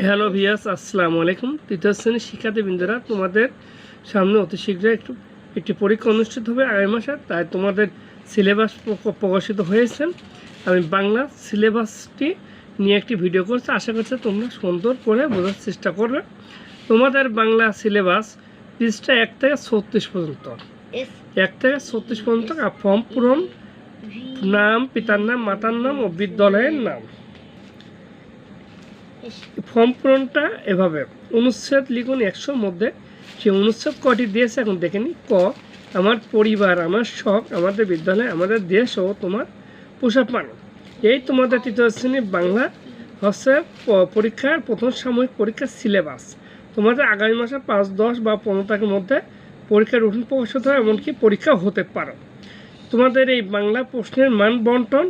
Hello ভিয়াস আসসালামু আলাইকুম। তৃতীয় শ্রেণির শিক্ষার্থীবৃন্দরা তোমাদের সামনে অতি শীঘ্রই একটু একটি পরীক্ষা অনুষ্ঠিত হবে আগামী মাসে তাই তোমাদের সিলেবাস প্রক- প্রকাশিত হয়েছে। আমি বাংলা সিলেবাসটি নিয়ে একটি ভিডিও করছি। আশা করছি তোমরা সুন্দর করে বোঝার চেষ্টা করবে। তোমাদের বাংলা সিলেবাস পৃষ্ঠা এক থেকে ছত্রিশ পর্যন্ত। এক থেকে ছত্রিশ পর্যন্ত আর ফর্ম পূরণ নাম পিতার নাম মাতার নাম ও বিদ্যালয়ের নাম। ফর্ম পূরণটা এভাবে। অনুচ্ছেদ লিখুন একশোর মধ্যে। সেই অনুচ্ছেদ কটি দিয়েছে এখন দেখে নিই। ক, আমার পরিবার, আমার শখ, আমাদের বিদ্যালয়, আমাদের দেশ ও তোমার পোশাক পান এই তোমাদের তৃতীয় শ্রেণি বাংলা হচ্ছে পরীক্ষার প্রথম সাময়িক পরীক্ষার সিলেবাস। তোমাদের আগামী মাসে পাঁচ, দশ বা পনেরো তারিখের মধ্যে পরীক্ষার রুটিন প্রকাশিত হয়, এমনকি পরীক্ষা হতে পারে। তোমাদের এই বাংলা প্রশ্নের মান বন্টন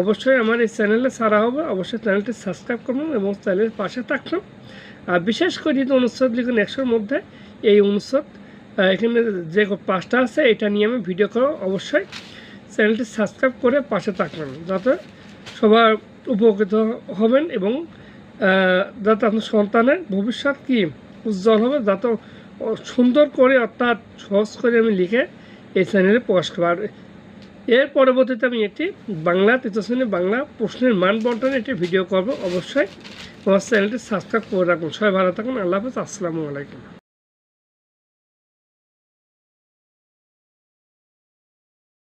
অবশ্যই আমার এই চ্যানেলে ছাড়া হবে। অবশ্যই চ্যানেলটি সাবস্ক্রাইব করবেন এবং চ্যানেলের পাশে থাকবেন আর বিশেষ করে যদি অনুচ্ছেদ লিখুন একশোর মধ্যে। এই অনুচ্ছেদ এখানে যে পাঁচটা আছে, এটা নিয়ে আমি ভিডিও করো অবশ্যই চ্যানেলটি সাবস্ক্রাইব করে পাশে থাকবেন যাতে সবার উপকৃত হবেন এবং যাতে আপনার সন্তানের ভবিষ্যৎ কি উজ্জ্বল হবে, যাতে সুন্দর করে অর্থাৎ সহজ করে আমি লিখে এই চ্যানেলে প্রকাশ করব। আর এর পরবর্তীতে আমি একটি বাংলা তৃতীয় বাংলা প্রশ্নের মান বন্টনে একটি ভিডিও করব। অবশ্যই আমার চ্যানেলটি সাবস্ক্রাইব করে রাখুন। সবাই ভালো থাকুন। আল্লাহ হাফেজ। আসসালামু আলাইকুম।